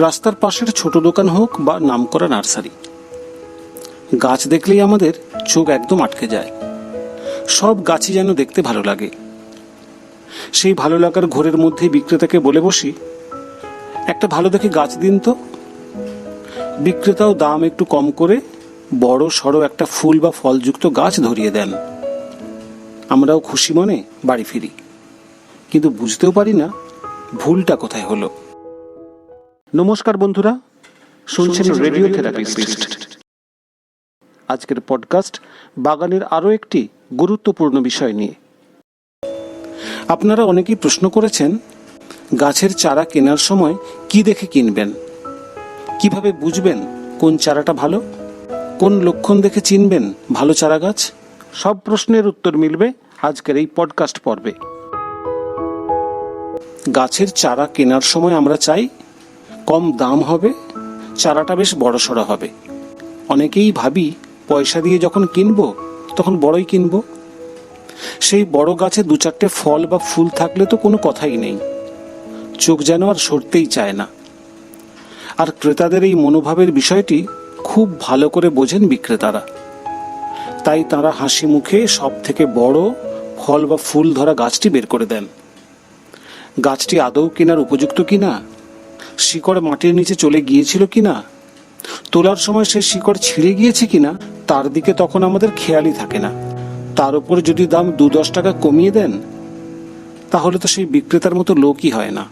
রাস্তার পাশের ছোট দোকান হোক বা নামকরা নার্সারি। গাছ দেখলেই আমাদের চোখ একদম আটকে যায়। সব গাছই যেন দেখতে ভালো লাগে। সেই ভালো লাগার ঘোরের মধ্যে বিক্রেতাকে বলে বসি, একটা ভালো দেখে গাছ দিন তো। বিক্রেতাও দাম একটু কম করে বড় সড়ো একটা ফুল বা ফলযুক্ত গাছ ধরিয়ে দেন। আমরাও খুশি মনে বাড়ি ফিরি। কিন্তু বুঝতেও পারি না ভুলটা কোথায় হলো। নমস্কার বন্ধুরা শুনছেন রেডিও থেরাপিস্ট আজকের পডকাস্ট বাগানের আরও একটি গুরুত্বপূর্ণ বিষয় নিয়ে। আপনারা অনেকেই প্রশ্ন করেছেন গাছের চারা কেনার সময় কি দেখে কিনবেন? কীভাবে বুঝবেন কোন চারাটা ভালো? কোন লক্ষণ দেখে চিনবেন ভালো চারা গাছ? সব প্রশ্নের উত্তর মিলবে আজকের এই পডকাস্ট পর্বে। গাছের চারা কেনার সময় আমরা চাই কম দাম হবে, চারাটা বেশ বড়সড় হবে। অনেকেই ভাবি, পয়সা দিয়ে যখন কিনবো, তখন বড়ই কিনবো। সেই বড় গাছে দু চারটে ফল বা ফুল থাকলে তো কোনো কথাই নেই। চোখ যেন আর সরতেই চায় না। আর ক্রেতাদের এই মনোভাবের বিষয়টি খুব ভালো করে বোঝেন বিক্রেতারা। তাই তারা হাসি মুখে সব থেকে বড় ফল বা ফুল ধরা গাছটি বের করে দেন। গাছটি আদৌ কেনার উপযুক্ত কিনা শিকড় মাটির নিচে চলে গিয়েছিল কিনা? তোলার সময় সে শিকড় ছিঁড়ে গিয়েছে কিনা, তার দিকে তখন আমাদের খেয়ালই থাকে না। তার উপর যদি দাম দু দশ টাকা কমিয়ে দেন, তাহলে তো সেই বিক্রেতার মতো লোকই হয় না।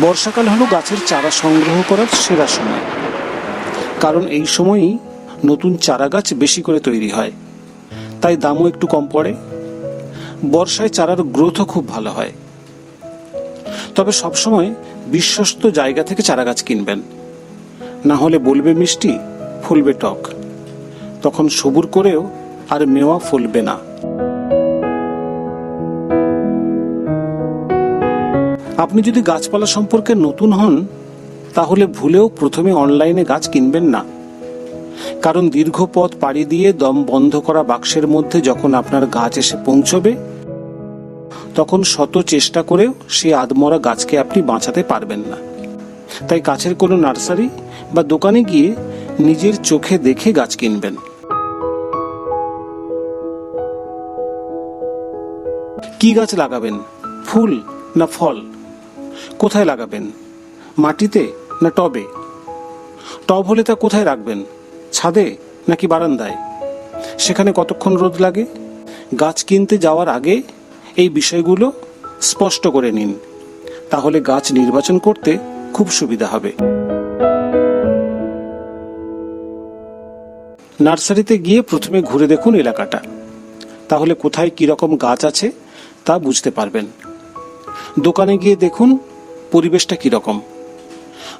বর্ষাকাল হলো গাছের চারা সংগ্রহ করার সেরা সময়। কারণ এই সময়ই নতুন চারা গাছ বেশি করে তৈরি হয়। তাই দামও একটু কম পড়ে। বর্ষায় চারার গ্রোথও খুব ভালো হয়। তবে সবসময় বিশ্বস্ত জায়গা থেকে চারা গাছ কিনবেন। না হলে বলবে মিষ্টি, ফুলবে টক। তখন সবুর করেও আর মেওয়া ফুলবে না। আপনি যদি গাছপালা সম্পর্কে নতুন হন, তাহলে ভুলেও প্রথমে অনলাইনে গাছ কিনবেন না। কারণ দীর্ঘ পথ পাড়ি দিয়ে দম বন্ধ করা বাক্সের মধ্যে যখন আপনার গাছ এসে পৌঁছবে, তখন শত চেষ্টা করেও সেই আদমরা গাছকে আপনি বাঁচাতে পারবেন না। তাই কাছের কোনো নার্সারি বা দোকানে গিয়ে নিজের চোখে দেখে গাছ কিনবেন। কি গাছ লাগাবেন? ফুল না ফল? কোথায় লাগাবেন? মাটিতে না টবে? টব হলে তা কোথায় রাখবেন? ছাদে নাকি বারান্দায়? সেখানে কতক্ষণ রোদ লাগে? গাছ কিনতে যাওয়ার আগে এই বিষয়গুলো স্পষ্ট করে নিন। তাহলে গাছ নির্বাচন করতে খুব সুবিধা হবে। নার্সারিতে গিয়ে প্রথমে ঘুরে দেখুন এলাকাটা। তাহলে কোথায় কীরকম গাছ আছে তা বুঝতে পারবেন। দোকানে গিয়ে দেখুন পরিবেশটা কীরকম।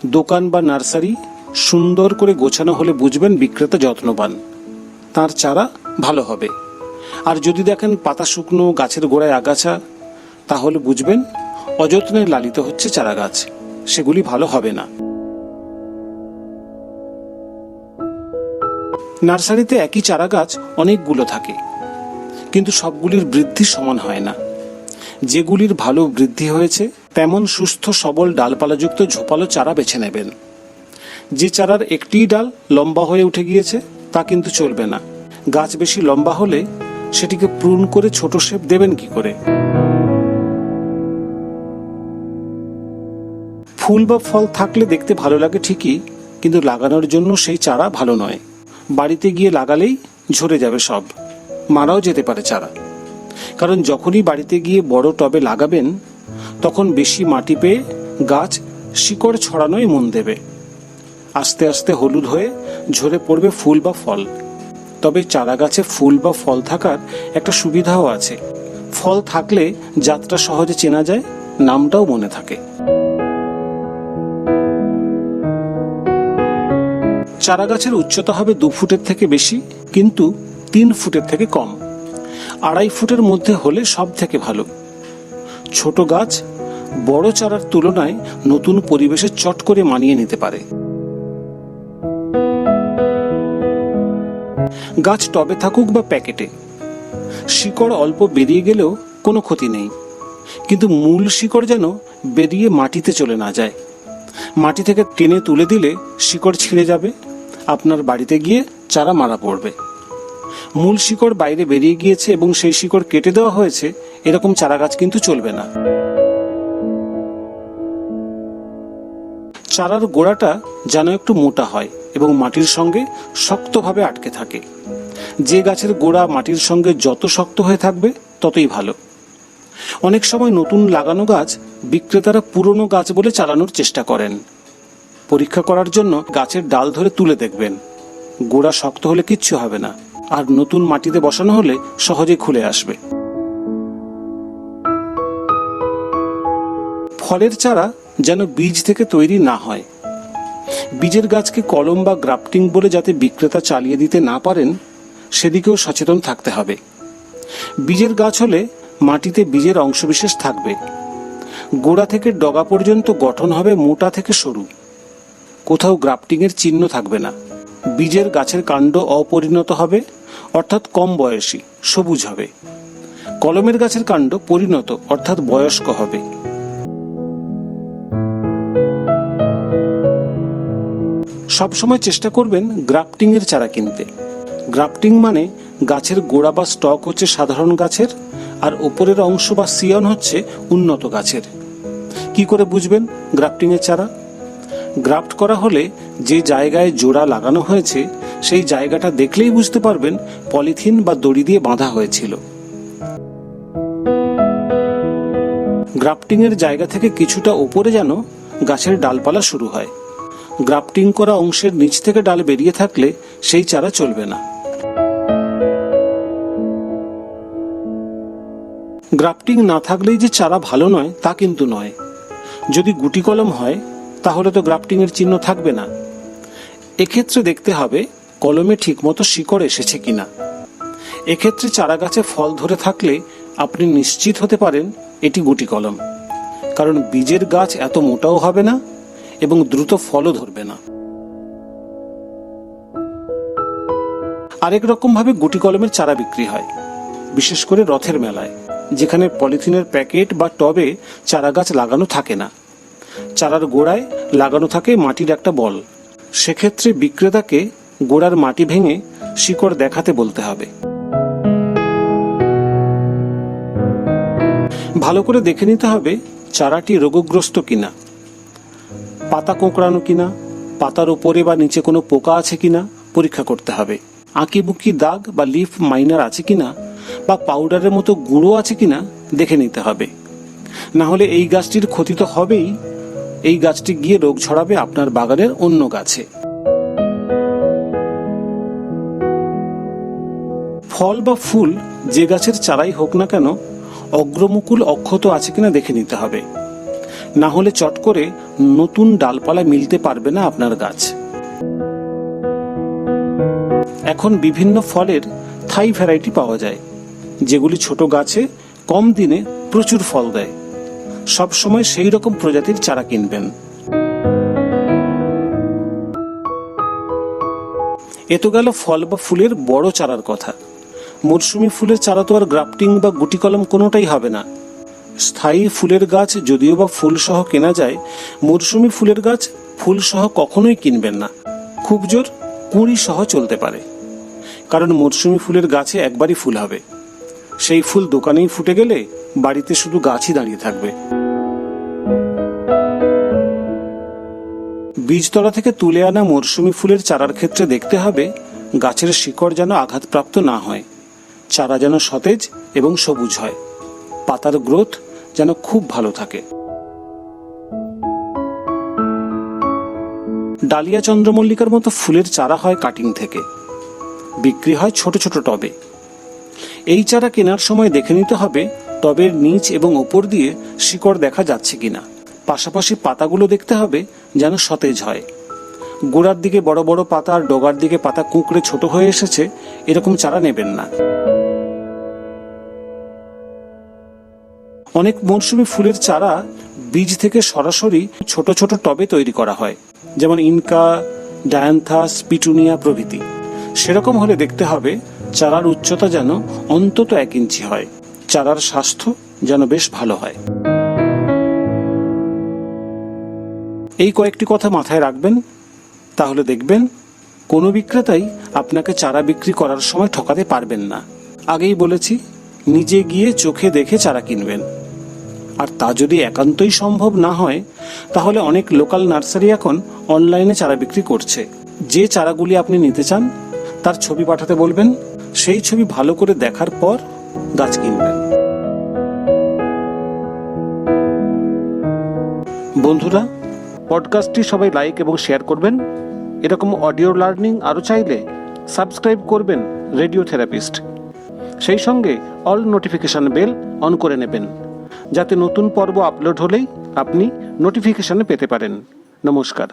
দোকান বা নার্সারি সুন্দর করে গোছানো হলে বুঝবেন বিক্রেতা যত্নবান। তার চারা ভালো হবে। আর যদি দেখেন পাতা শুকনো, গাছের গোড়ায় আগাছা, তাহলে বুঝবেন অযত্নে লালিত হচ্ছে চারা গাছ সেগুলি ভালো হবে না। নার্সারিতে একই চারা গাছ অনেকগুলো থাকে। কিন্তু সবগুলির বৃদ্ধি সমান হয় না। যেগুলির ভালো বৃদ্ধি হয়েছে, তেমন সুস্থ, সবল ডালপালাযুক্ত ঝোপালো চারা বেছে নেবেন। যে চারার একটিই ডাল লম্বা হয়ে উঠে গিয়েছে, তা কিন্তু চলবে না। গাছ বেশি লম্বা হলে সেটিকে প্রুন করে ছোট শেপ দেবেন কি করে? ফুল বা ফল থাকলে দেখতে ভালো লাগে ঠিকই, কিন্তু লাগানোর জন্য সেই চারা ভালো নয়। বাড়িতে গিয়ে লাগালেই ঝরে যাবে সব। মারাও যেতে পারে চারা। কারণ যখনই বাড়িতে গিয়ে বড় টবে লাগাবেন, তখন বেশি মাটি পেয়ে গাছ শিকড় ছড়ানোই মন দেবে। আস্তে আস্তে হলুদ হয়ে ঝরে পড়বে ফুল বা ফল। তবে চারা গাছে ফুল বা ফল থাকার একটা সুবিধাও আছে। ফল থাকলে যাত্রা সহজে চেনা যায়, নামটাও মনে থাকে। চারা গাছের উচ্চতা হবে দু ফুটের থেকে বেশি, কিন্তু তিন ফুটের থেকে কম। আড়াই ফুটের মধ্যে হলে সব থেকে ভালো। ছোট গাছ বড় চারার তুলনায় নতুন পরিবেশে চট করে মানিয়ে নিতে পারে। গাছ টবে থাকুক বা প্যাকেটে। শিকড় অল্প বেরিয়ে গেলেও কোনো ক্ষতি নেই। কিন্তু মূল শিকড় যেন বেরিয়ে মাটিতে চলে না যায়। মাটি থেকে টেনে তুলে দিলে শিকড় ছিঁড়ে যাবে, আপনার বাড়িতে গিয়ে চারা মারা পড়বে। মূল শিকড় বাইরে বেরিয়ে গিয়েছে এবং সেই শিকড় কেটে দেওয়া হয়েছে, এরকম চারা গাছ কিন্তু চলবে না। চারার গোড়াটা যেন একটু মোটা হয়। এবং মাটির সঙ্গে শক্তভাবে আটকে থাকে। যে গাছের গোড়া মাটির সঙ্গে যত শক্ত হয়ে থাকবে, ততই ভালো। অনেক সময় নতুন লাগানো গাছ বিক্রেতারা পুরনো গাছ বলে চালানোর চেষ্টা করেন। পরীক্ষা করার জন্য গাছের ডাল ধরে তুলে দেখবেন। গোড়া শক্ত হলে কিচ্ছু হবে না, আর নতুন মাটিতে বসানো হলে সহজে খুলে আসবে। ফলের চারা যেন বীজ থেকে তৈরি না হয়। বীজের গাছকে কলম বা গ্রাফটিং বলে যাতে বিক্রেতা চালিয়ে দিতে না পারেন, সেদিকেও সচেতন থাকতে হবে। বীজের গাছ হলে মাটিতে বীজের অংশবিশেষ থাকবে। গোড়া থেকে ডগা পর্যন্ত গঠন হবে মোটা থেকে সরু। কোথাও গ্রাফটিংয়ের চিহ্ন থাকবে না। বীজের গাছের কাণ্ড অপরিণত হবে, অর্থাৎ কম বয়সী, সবুজ হবে। কলমের গাছের কাণ্ড পরিণত, অর্থাৎ বয়স্ক হবে। সবসময় চেষ্টা করবেন গ্রাফটিং এর চারা কিনতে। গ্রাফটিং মানে গাছের গোড়া বা স্টক হচ্ছে সাধারণ গাছের, আর ওপরের অংশ বা সিয়ন হচ্ছে উন্নত গাছের। কি করে বুঝবেন গ্রাফটিং এর চারা? গ্রাফট করা হলে যে জায়গায় জোড়া লাগানো হয়েছে, সেই জায়গাটা দেখলেই বুঝতে পারবেন পলিথিন বা দড়ি দিয়ে বাঁধা হয়েছিল। গ্রাফটিং এর জায়গা থেকে কিছুটা ওপরে যেন গাছের ডালপালা শুরু হয়। গ্রাফটিং করা অংশের নিচ থেকে ডাল বেরিয়ে থাকলে সেই চারা চলবে না। গ্রাফটিং না থাকলেই যে চারা ভালো নয়, তা কিন্তু নয়। যদি গুটি কলম হয়, তাহলে তো গ্রাফটিং এর চিহ্ন থাকবে না। এক্ষেত্রে দেখতে হবে, কলমে ঠিকমতো শিকড় এসেছে কিনা। এক্ষেত্রে চারা গাছে ফল ধরে থাকলে আপনি নিশ্চিত হতে পারেন, এটি গুটি কলম। কারণ বীজের গাছ এত মোটাও হবে না এবং দ্রুত ফলও ধরবে না। আরেক রকম ভাবে গুটি কলমের চারা বিক্রি হয়, বিশেষ করে রথের মেলায়, যেখানে পলিথিনের প্যাকেট বা টবে চারা গাছ লাগানো থাকে না। চারার গোড়ায় লাগানো থাকে মাটির একটা বল। সেক্ষেত্রে বিক্রেতাকে গোড়ার মাটি ভেঙে শিকড় দেখাতে বলতে হবে। ভালো করে দেখে নিতে হবে চারাটি রোগগ্রস্ত কিনা। পাতা কোঁকড়ানো কিনা, পাতার উপরে বা নিচে কোনো পোকা আছে কিনা, পরীক্ষা করতে হবে। আঁকিবুকি দাগ বা লিফ মাইনার আছে কিনা, বা পাউডারের মতো গুঁড়ো আছে কিনা, দেখে নিতে হবে। না হলে এই গাছটির ক্ষতি তো হবেই। এই গাছটি গিয়ে রোগ ছড়াবে আপনার বাগানের অন্য গাছে। ফল বা ফুল যে গাছের চারাই হোক না কেন, অগ্রমুকুল অক্ষত আছে কিনা দেখে নিতে হবে। না হলে চট করে নতুন ডালপালা মিলতে পারবে না আপনার গাছ। এখন বিভিন্ন ফলের থাই ভ্যারাইটি পাওয়া যায়, যেগুলি ছোট গাছে কম দিনে প্রচুর ফল দেয়। সব সময় সেই রকম প্রজাতির চারা কিনবেন। এ তো গেল ফল বা ফুলের বড় চারার কথা। মরশুমি ফুলের চারা তো আর গ্রাফটিং বা গুটি কলম কোনোটাই হবে না। স্থায়ী ফুলের গাছ যদিও বা ফুল সহ কেনা যায় মরশুমি ফুলের গাছ ফুল সহ কখনোই কিনবেন না। খুব জোর কুঁড়ি সহ চলতে পারে। কারণ মরশুমি ফুলের গাছে একবারই ফুল হবে। সেই ফুল দোকানেই ফুটে গেলে বাড়িতে শুধু গাছই দাঁড়িয়ে থাকবে। বীজতলা থেকে তুলে আনা মরশুমি ফুলের চারার ক্ষেত্রে দেখতে হবে, গাছের শিকড় যেন আঘাতপ্রাপ্ত না হয়। চারা যেন সতেজ এবং সবুজ হয়। পাতার গ্রোথ যেন খুব ভালো থাকে। ডালিয়া চন্দ্রমল্লিকার মতো ফুলের চারা হয় কাটিং থেকে। বিক্রি হয় ছোট ছোট টবে। এই চারা কেনার সময় দেখে নিতে হবে টবের নিচ এবং ওপর দিয়ে শিকড় দেখা যাচ্ছে কিনা। পাশাপাশি পাতাগুলো দেখতে হবে যেন সতেজ হয়। গোড়ার দিকে বড় বড় পাতা আর ডগার দিকে পাতা কুঁকড়ে ছোট হয়ে এসেছে, এরকম চারা নেবেন না। অনেক মৌসুমি ফুলের চারা বীজ থেকে সরাসরি ছোট ছোট টবে তৈরি করা হয়, যেমন ইনকা, ডায়ান্থাস, পিটুনিয়া প্রভৃতি। সেরকম হলে দেখতে হবে চারার উচ্চতা যেন অন্তত এক ইঞ্চি হয়। চারার স্বাস্থ্য যেন বেশ ভালো হয়। এই কয়েকটি কথা মাথায় রাখবেন, তাহলে দেখবেন কোনো বিক্রেতাই আপনাকে চারা বিক্রি করার সময় ঠকাতে পারবেন না। আগেই বলেছি, নিজে গিয়ে চোখে দেখে চারা কিনবেন। আর তা যদি একান্তই সম্ভব না হয়, তাহলে অনেক লোকাল নার্সারি এখন অনলাইনে চারা বিক্রি করছে। যে চারাগুলি আপনি নিতে চান, তার ছবি পাঠাতে বলবেন, সেই ছবি ভালো করে দেখার পর গাছ কিনবেন। বন্ধুরা, পডকাস্টটি সবাই লাইক এবং শেয়ার করবেন। এরকম অডিও লার্নিং আরও চাইলে সাবস্ক্রাইব করবেন রেডিও থেরাপিস্ট সেই সঙ্গে অল নোটিফিকেশন বেল অন করে নেবেন। যাতে নতুন পর্ব আপলোড হলেই আপনি নোটিফিকেশানে পেতে পারেন। নমস্কার।